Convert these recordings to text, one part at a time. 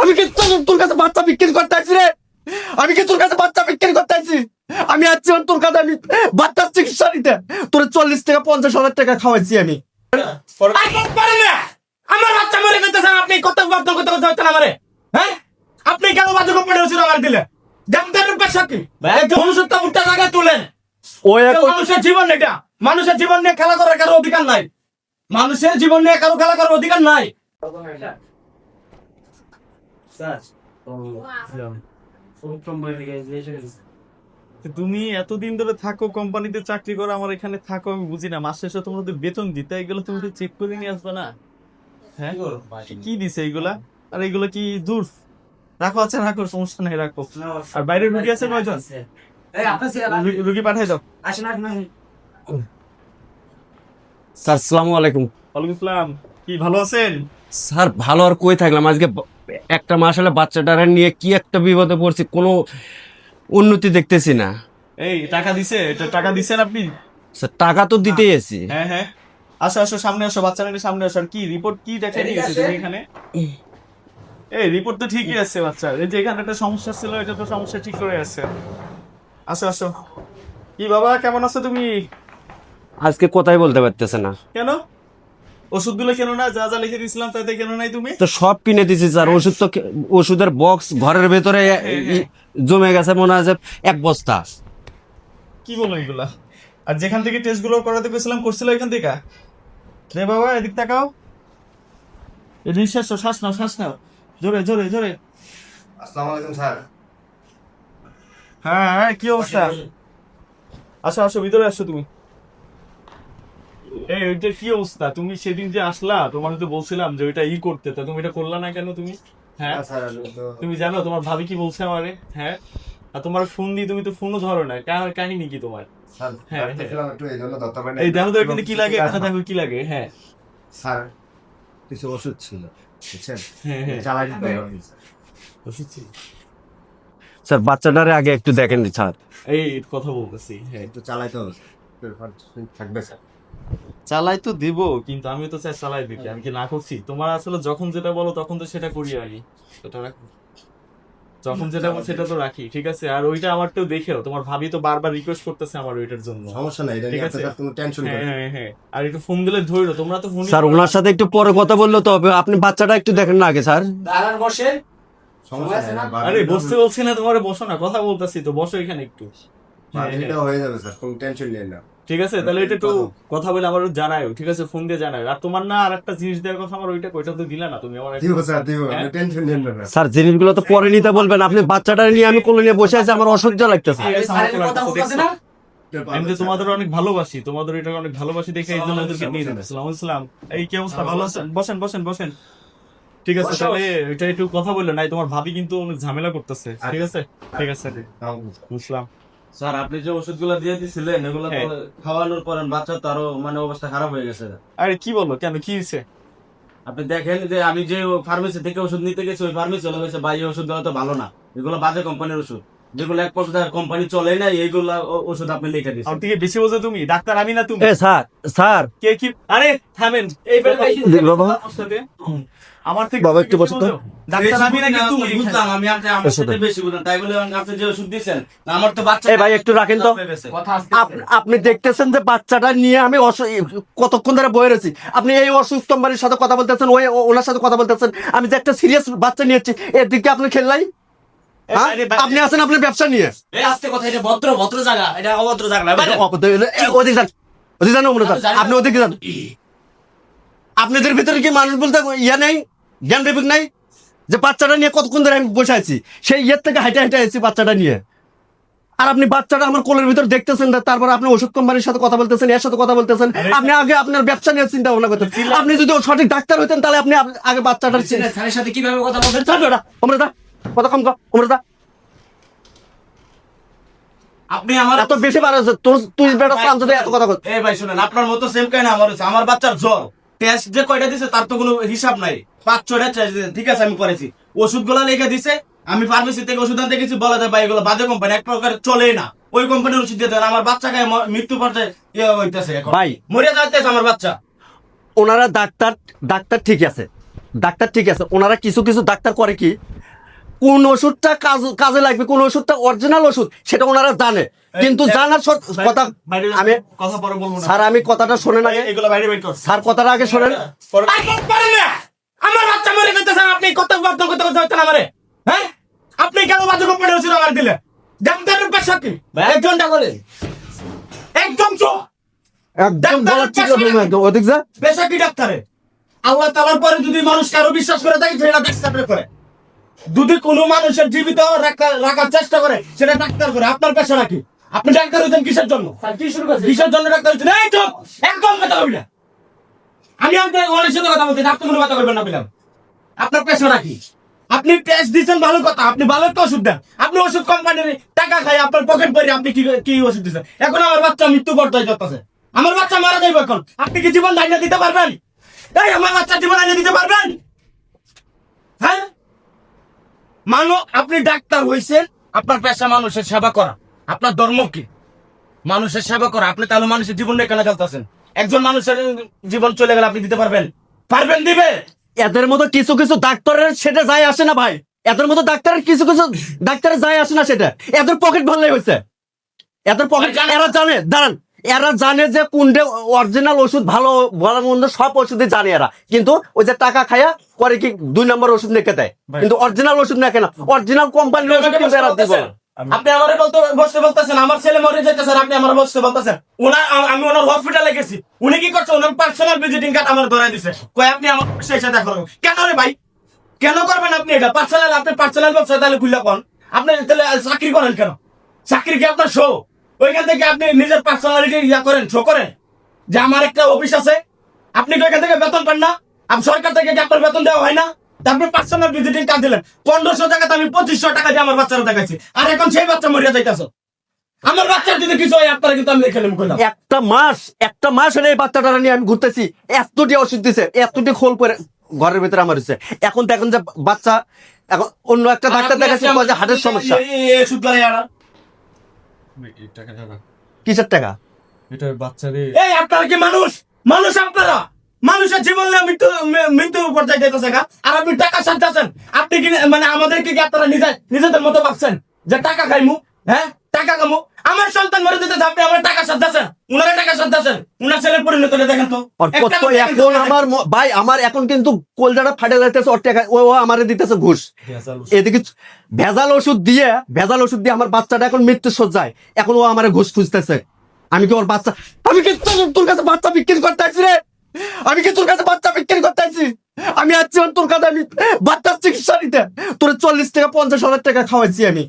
আমি কি তোর- কাছে বাচ্চা বিক্রি করতে আসছি রে? আমি কি তোর কাছে বাচ্চা বিক্রি করতে আসছি আমি আসছি তোর কাছে আমি বাচ্চার চিকিৎসা নিতে। তোর চল্লিশ টাকা পঞ্চাশ হাজার টাকা খাওয়াইছি আমি? আমার বাচ্চা মরে আপনি কত বাধ্য করতে করতে হচ্ছেন আমারে? হ্যাঁ? আপনি কেন বাজে কোম্পানি ওষুধ আমার দিলে? পেশা কি? উঠতে জায়গায় তুলেন। ও এখন মানুষের জীবন এটা। মানুষের জীবন নিয়ে খেলা করার কারও অধিকার নাই। মানুষের জীবন নিয়ে কারও খেলা করার অধিকার নাই। তুমি এতদিন ধরে থাকো কোম্পানিতে চাকরি করো আমার এখানে থাকো আমি বুঝি না। মাস শেষে তোমাদের বেতন দিতে এগুলো তুমি তো চেক করে নিয়ে আসবে না। হ্যাঁ? কি দিছে এগুলা? আর এগুলো কি দূর? রাখো আছে রাখো সমস্যা নেই রাখো। আর বাইরে রুগী আছে কয়জন? রুগী- পাঠাই দাও। স্যার সালামু আলাইকুম। ওয়ালাইকুম আসসালাম কি ভালো আছেন? স্যার ভালো আর কই থাকলাম? আজকে একটা মাস হলে বাচ্চাটারে নিয়ে কি একটা বিপদে পড়ছি কোনো উন্নতি দেখতেছি না। এই টাকা দিছে? এটা টাকা দিছেন আপনি? স্যার টাকা তো দিতেই আছি। হ্যাঁ হ্যাঁ। আসো আসো সামনে আসো বাচ্চা নাকি সামনে আসো। আর কি রিপোর্ট কি দেখা দিয়েছে তুমি এখানে? এই রিপোর্ট তো ঠিকই আছে বাচ্চা। এই যে এখানে একটা সমস্যা ছিল এটা তো সমস্যা ঠিক করে আছে। আসো আসো। কি বাবা কেমন আছো তুমি? আজকে কোথায় বলতে পারতেছে না। কেন? ওষুধগুলো কেন না? যা যা লিখে দিয়েছিলাম তাতে কেন নাই তুমি? তো সব কিনে দিছি স্যার। ওষুধ তো ওষুধের বক্স ঘরের ভেতরে জমে গেছে মনে হয় এক বস্তা। কি বলো এগুলা? আর যেখান থেকে টেস্টগুলো করাতে গেছিলাম করছিল এখান থেকে? রে বাবা এদিক তাকাও। নিঃশ্বাস শ্বাস নাও শ্বাস নাও। জোরে জোরে জোরে। আসসালামু আলাইকুম স্যার। হ্যাঁ হ্যাঁ কি অবস্থা? আসো আসো ভিতরে আসো তুমি। এই ওইটা কি অবস্থা? তুমি সেদিন যে আসলা তোমার তো বলছিলাম যে ওইটা ই করতে। তা তুমি এটা করলা না কেন তুমি? হ্যাঁ? তুমি জানো তোমার ভাবি কি বলছে আমারে? হ্যাঁ? আর তোমার ফোন দিয়ে তুমি তো ফোনও ধরো না। কাহিনী কি তোমার? স্যার হ্যাঁ, একটু এই দেখো তো এখানে কি লাগে দেখো কি লাগে হ্যাঁ। স্যার কিছু ওষুধ ছিল হ্যাঁ হ্যাঁ। স্যার বাচ্চাটারে আগে একটু দেখেন স্যার। এই কথা বলতেছি হ্যাঁ। একটু চালাইতে হবে। থাকবে স্যার। চালাই তো দিব কিন্তু আমি তো চাই চালাই দিতে। আমি কি না করছি? তোমার আসলে যখন যেটা বলো তখন তো সেটা করি আমি। সেটা রাখো যখন যেটা বলো সেটা তো রাখি ঠিক আছে? আর ওইটা আমার তো দেখেও তোমার ভাবি তো বারবার রিকোয়েস্ট করতেছে আমার ওইটার জন্য। সমস্যা নাই এটা ঠিক নিয়ে আছে। আপনার কোনো টেনশন হ্যাঁ করেন হ্যাঁ হ্যাঁ। আর একটু ফোন দিলে ধরো তোমরা তো ফোন স্যার ওনার সাথে একটু পরে কথা বলল তো হবে। আপনি বাচ্চাটা একটু দেখেন না আগে স্যার। সমস্যা নাই না, আরে বসতে বলছি না তোমার বসো না কথা বলতেছি তো বসো এখানে একটু। হ্যাঁ, বাড়িটা হয়ে। যাবে স্যার কোনো টেনশন নেই না। ঠিক আছে? তাহলে এটা একটু কথা বলে আমার জানাও ঠিক আছে? ফোন দিয়ে জানাও আর তোমার না আর একটা জিনিস দেওয়ার কথা আমার ওইটা ওইটা তো দিলা না তুমি আমার দিব স্যার দিব। হ্যাঁ? টেনশন নেন না স্যার। জিনিসগুলো তো পরে নিতে বলবেন। আপনি বাচ্চাটা নিয়ে আমি কোলে নিয়ে বসে আছি আমার অসহ্য লাগতেছে? আমি তো তোমাদের অনেক ভালোবাসি তোমাদের এটা অনেক ভালোবাসি দেখে এই জন্য ওদেরকে নিয়ে দিলাম সালাম সালাম। এই কি অবস্থা? ভালো আছেন? বসেন বসেন বসেন। ঠিক আছে তাহলে এটা একটু কথা বলল নাই তোমার ভাবি কিন্তু অনেক ঝামেলা করতেছে। ঠিক আছে? ঠিক আছে। বুঝলাম। স্যার আপনি যে ওষুধগুলো দিয়ে দিয়েছিলেন এগুলো তো হ্যাঁ। খাওয়ানোর পর বাচ্চা তো আরও মানে অবস্থা খারাপ হয়ে গেছে। আরে কি বলো কেন কি হয়েছে? আপনি দেখেন যে আমি যে ফার্মেসি থেকে ওষুধ নিতে গেছি ওই ফার্মেসি চলে গেছে ভাই এই ওষুধ দেওয়া তো ভালো না। এগুলো বাজে কোম্পানির ওষুধ। যেগুলো এক পর্যায়ে কোম্পানি চলে না এইগুলো ওষুধ আপনি লিখে দিচ্ছেন থেকে বেশি বোঝো তুমি ডাক্তার আমি না তুমি? Sir sir. কে কি? আরে থামেন এই বাবা। আমার থেকে বাবা, একটু বসো তো। বোঝো? ডাক্তার আমি নাকি তুমি বুঝলাম আমি আপনি আমার এসো তো। সাথে বেশি বুঝলাম তাই বলে আপনি যে ওষুধ দিয়েছেন আমার তো বাচ্চা এ ভাই, একটু রাখেন তো। গেছে। আপ- আপনি দেখতেছেন যে বাচ্চাটা নিয়ে আমি কতক্ষণ ধরে বয়ে রয়েছি আপনি এই অসুস্থ কোম্পানির সাথে কথা বলতেছেন ওই ওনার সাথে কথা বলতেছেন আমি যে একটা সিরিয়াস বাচ্চা নিয়েছি এর দিকে আপনি খেললাই হ্যাঁ? আপনি আছেন আপনার ব্যবসা নিয়ে আস্তে কথা এটা ভদ্র ভদ্র জায়গা এটা অভদ্র জায়গা ওদিকে যান ওদিকে যান। আপনি ওদিকে যান আপনাদের ভিতরে কি মানুষ বলতে ইয়া নেই জ্ঞান বিবেক নাই যে বাচ্চাটা নিয়ে কতক্ষণ ধরে আমি বসে আছি সেই ইয়ের থেকে হাইটে হাইটে আছি বাচ্চাটা নিয়ে। আর আপনি বাচ্চাটা আমার কোলের ভিতর দেখতেছেন তারপর আপনি ওষুধ কোম্পানির সাথে কথা বলতেছেন এর সাথে কথা বলতেছেন আপনি আগে আপনার ব্যবসা নিয়ে চিন্তা ভাবনা করতেন আপনি যদি সঠিক ডাক্তার হইতেন তাহলে আপনি আগে বাচ্চাটার সাথে কীভাবে কথা ছাড় বেটা, কথা কম যা। আপনি আমার এত বেশি বার হয়েছে তুই বেটা চান যদি এত কথা কর এই ভাই শুনেন আপনার মতো সেম কেন আমার হচ্ছে আমার বাচ্চার জ্বর। টেস্ট যে কয়টা দিছে তার তো কোনো হিসাব নাই। ঠিক আছে আমি করেছি ওষুধগুলো লিখে দিছে আমি ফার্মেসি থেকে ওষুধ আনতে গেছি বলা যায় এগুলো বাজে কোম্পানি এক প্রকার না ওই কোম্পানির ওষুধ দেন আমার বাচ্চাকে ম- মৃত্যু পর্যায়ে ইয়ে হইতেছে এখন ভাই। মরিয়া যাইতেছে আমার বাচ্চা ওনারা ডাক্তার ডাক্তার ঠিক আছে ডাক্তার ঠিক আছে ওনারা কিছু কিছু ডাক্তার করে কি কোন ওষুধটা কাজ কাজে লাগবে কোন ওষুধটা অরিজিনাল ওষুধ সেটা ওনারা জানে কিন্তু জানার কথা আমি কথা স্যার আমি কথাটা শোনেন আগে এগুলো বাইরে স্যার কথাটা আগে শোনেন না আমার বাচ্চা মরে গেছে আপনি কত বদনাম করতে করতে হচ্ছেন আমারে? হ্যাঁ? আপনি কেন বাজে কোম্পানি ওষুধ আমার দিলে? ডাক্তারের পেশা কি একজনটা বলে একদম চো একদম ডাক্তার বলা ঠিক হবে একদম। ওদিক যা। পেশা কি ডাক্তারে। আল্লাহ তালার পরে যদি মানুষ কারও বিশ্বাস করে থাকে সেটা ডাক্তার করে। যদি কোনো মানুষের জীবিত রাখা- রাখার চেষ্টা করে সেটা ডাক্তার করে। আপনার পেশা নাকি? আপনি ডাক্তার হয়েছেন কিসের জন্য? কিসের জন্য ডাক্তার হয়েছেন? এই চুপ! একদম কথা বলবি না। আমি আপনার অনেক সাথে কথা বলছি আপনি কথা বলবেন না বললাম। আপনার পেশা নাকি আপনি টেস্ট দিচ্ছেন ভালো কথা, আপনি ভালো একটা ওষুধ দেন। আপনি ওষুধ কোম্পানির টাকা খাই, আপনার পকেট ভরে আপনি কি কি ওষুধ দিচ্ছেন? এখন আমার বাচ্চা মৃত্যু পর্যায়ে যাচ্ছে আমার বাচ্চা মারা যাইব এখন। আপনি কি জীবন দাইনা দিতে পারবেন? এই, আমার বাচ্চা জীবন দাইনা দিতে পারবেন? হ্যাঁ? মানো, আপনি ডাক্তার হইছেন, আপনার পেশা মানুষের সেবা করা। আপনার ধর্ম কি? মানুষের সেবা করা। আপনি তাহলে মানুষের জীবন নিয়ে কেন চলতেছেন একজন মানুষের জীবন চলে গেলে আপনি দিতে পারবেন। পারবেন দিবে? এদের মতো কিছু কিছু ডাক্তারের সেটা যায় আসে না ভাই। এদের মতো ডাক্তারের কিছু কিছু ডাক্তারের যায় আসে না সেটা। এদের পকেট ভালো হয়েছে। এদের পকেট এরা জানে দাঁড়ান। এরা জানে যে কোনটা অরিজিনাল ওষুধ ভালো ভালো মন্দ সব ওষুধই জানে এরা। কিন্তু ওই যে টাকা খায়া করে কি দুই নম্বর ওষুধ নেকে দেয়। কিন্তু অরিজিনাল ওষুধ নেকে না। অরিজিনাল কোম্পানির ওষুধ কিন্তু এরা দিব। আপনি বলতে বসতে বলতেছেন, আমার ছেলে মরে আপনি আমার বসতে বলতেছেন। আমি ওনার হসপিটালে গেছি উনি কি করছে? ওনার পার্সোনাল ভিজিটিং কার্ড আমার ধরাই দিছে। কই আপনি আমার সেই সাথে করবেন কেন রে ভাই? কেন করবেন আপনি এটা? পার্সোনাল আপনি পার্সোনাল ব্যবসা তাহলে খুললে কোন? আপনি তাহলে চাকরি করেন কেন? চাকরি কি আপনার শো ওইখান থেকে আপনি নিজের পার্সোনালিটি ইয়া করেন শো করেন। যে আমার একটা অফিস আছে। আপনি কি ওইখান থেকে বেতন পান না? সরকার থেকে কি আপনার বেতন দেওয়া হয় না? তারপরে পার্সোনাল ভিজিটিং কার্ড দিলেন। পনেরোশো টাকাতে আমি পঁচিশশো টাকা দিয়ে আমার বাচ্চারা দেখাচ্ছি আর এখন সেই বাচ্চা মরিয়া যাইতেছ। আমার বাচ্চার যদি কিছু হয় আপনারা কিন্তু আমি দেখে নেব একটা মাস একটা মাস হলে এই বাচ্চাটা নিয়ে আমি ঘুরতেছি। এতটি ওষুধ দিছে এতটি খোল করে ঘরের ভিতরে আমার হচ্ছে এখন তো যে বাচ্চা এখন অন্য একটা ডাক্তার দেখাচ্ছি কয় যে হার্টের সমস্যা। ওষুধ কিসের টাকা? এটা বাচ্চারে এই আপনারা কি মানুষ? মানুষ আপনারা? মানুষের জীবন নিয়ে মৃত্যু মৃত্যু পর্যায়ে যেতেছে আর আপনি টাকা সাজাচ্ছেন আপনি কি মানে আমাদেরকে কি আপনারা নিজে নিজেদের মতো ভাবছেন যে টাকা খাইমু? হ্যাঁ? টাকা কামু আমার সন্তান মরে যেতেছে আপনি আমার টাকা সাজাচ্ছেন উনারা টাকা সাজাচ্ছেন উনার ছেলের পরিণতটা দেখেন তো। দেখেন এখন আমার ভাই আমার এখন কিন্তু কলজাটা ফাটে যাইতেছে ওর টাকা ও আমারে দিতেছে ঘুষ। এদিকে ভেজাল ওষুধ দিয়ে ভেজাল ওষুধ দিয়ে আমার বাচ্চাটা এখন মৃত্যু সজ্জায় এখন ও আমারে ঘুষ খুঁজতেছে। আমি কি ওর বাচ্চা আমি কি তোর- কাছে বাচ্চা বিক্রি করতে আছি রে? আমি কি তোর কাছে বাচ্চা বিক্রি করতে আছি আমি আছি তোর কাছে আমি বাচ্চার চিকিৎসা নিতে। তোর চল্লিশ টাকা পঞ্চাশ হাজার টাকা খাওয়াইছি আমি।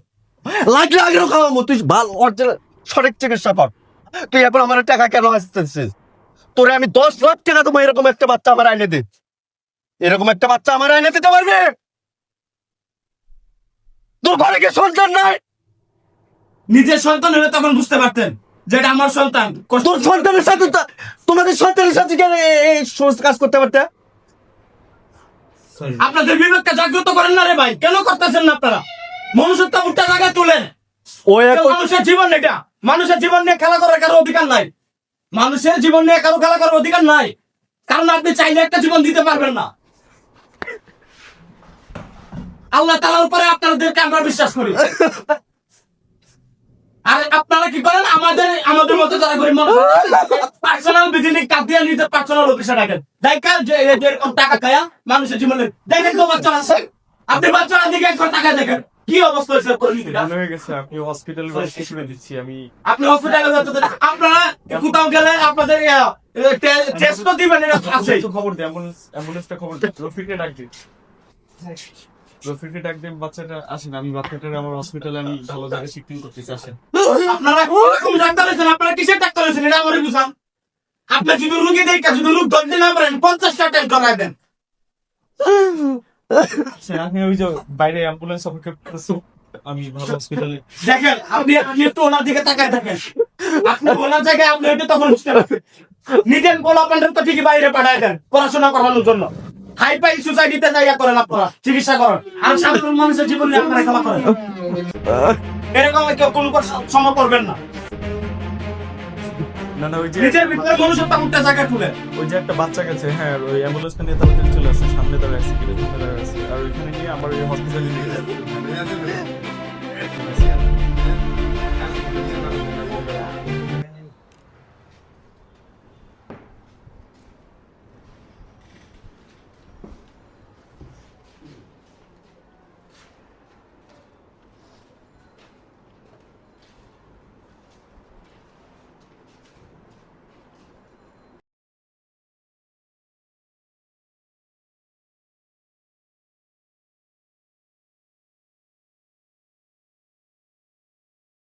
লাগলে আগেও খাওয়াবো। তুই ভালো অরিজিনাল সঠিক চিকিৎসা কর। তুই এখন আমার টাকা কেন আসতেছিস? তোরে আমি দশ লাখ টাকা তোমার এরকম একটা বাচ্চা আমার আইনে দে। এরকম একটা বাচ্চা আমার আইনে দিতে পারবে? তোর ঘরে কি সন্তান নাই? নিজের সন্তান হলে তখন বুঝতে পারতেন। যে এটা আমার সন্তান। তোর সন্তানের সাথে তোমাদের সন্তানের সাথে কেন এই- সমস্ত কাজ করতে পারতে? আপনাদের বিবেককে জাগ্রত করেন না রে ভাই। কেন করতেছেন না আপনারা? মনুষ্যত্ব উঠতে জায়গায় তুলেন। মানুষের জীবন এটা। মানুষের জীবন নিয়ে খেলা করার কারও অধিকার নাই। মানুষের জীবন নিয়ে কারও খেলা করার অধিকার নাই। কারণ আপনি চাইলে একটা জীবন দিতে পারবেন না। আল্লাহ তালার উপরে আপনাদেরকে আমরা বিশ্বাস করি। আর আপনারা কি করেন? আমাদের আমাদের মতো যারা গরিব মানুষ পার্সোনাল বিজিনিক কাপ দিয়ে নিজের পার্সোনাল অফিসে রাখেন দেখেন যে এরকম টাকা খায়া মানুষের জীবনে দেখেন তো বাচ্চা আছে। আপনি বাচ্চারা দিকে একবার টাকা দেখেন। কি অবস্থা হয়েছে? মনে হয়ে গেছে আপনি হসপিটালে শুনে দিচ্ছি আমি আপনি হসপিটালে যাচ্ছেন। আপনারা কোথাও গেলে আপনাদের টেস্ট তো দিবেন এটা আছে খবর দে অ্যাম্বুলেন্স অ্যাম্বুলেন্সটা খবর দে। রফিককে ডাক দে। রফিককে ডাক দে বাচ্চাটা আসেন আমি বাচ্চাটার আমার হসপিটালে আমি ভালো জায়গায় শিফটিং করতেছি আসেন। আপনারা কোন ডাক্তার হয়েছেন আপনারা কিসের ডাক্তার হয়েছেন এটা আমার বুঝান। আপনি যদি রুগী দেখে যদি রোগ ধরতে না পারেন পঞ্চাশটা টেস্ট করাই দেন। আচ্ছা, আপনি ওই যে বাইরে অ্যাম্বুলেন্স অপেক্ষা করতেছো আমি ভালো হসপিটালে দেখেন আপনি আপনি একটু ওনার দিকে তাকায় দেখেন। আপনি ওনার জায়গায় আপনি এটা তখন বুঝতে পারবেন নিজের বলা প্যান্ডেল তো ঠিকই বাইরে পাঠায় দেন পড়াশোনা করানোর জন্য। হাই ফাই সোসাইটিতে জায়গা করেন আপনারা চিকিৎসা করেন। আর সাধারণ মানুষের জীবন আপনারা খেলা করেন। এরকম কেউ কোনো সময় করবেন না। না না ওই যে নিজের ভিতরে মনুষ্যত্ব উঠতে জায়গা খুলে। ওই যে একটা বাচ্চা গেছে হ্যাঁ ওই অ্যাম্বুলেন্সটা নিয়ে তাড়াতাড়ি চলে আসছে সামনে দাঁড়ায় আছে গেটের দাঁড়ায় আছে। আর ওইখানে নিয়ে আমার ওই হসপিটালে নিয়ে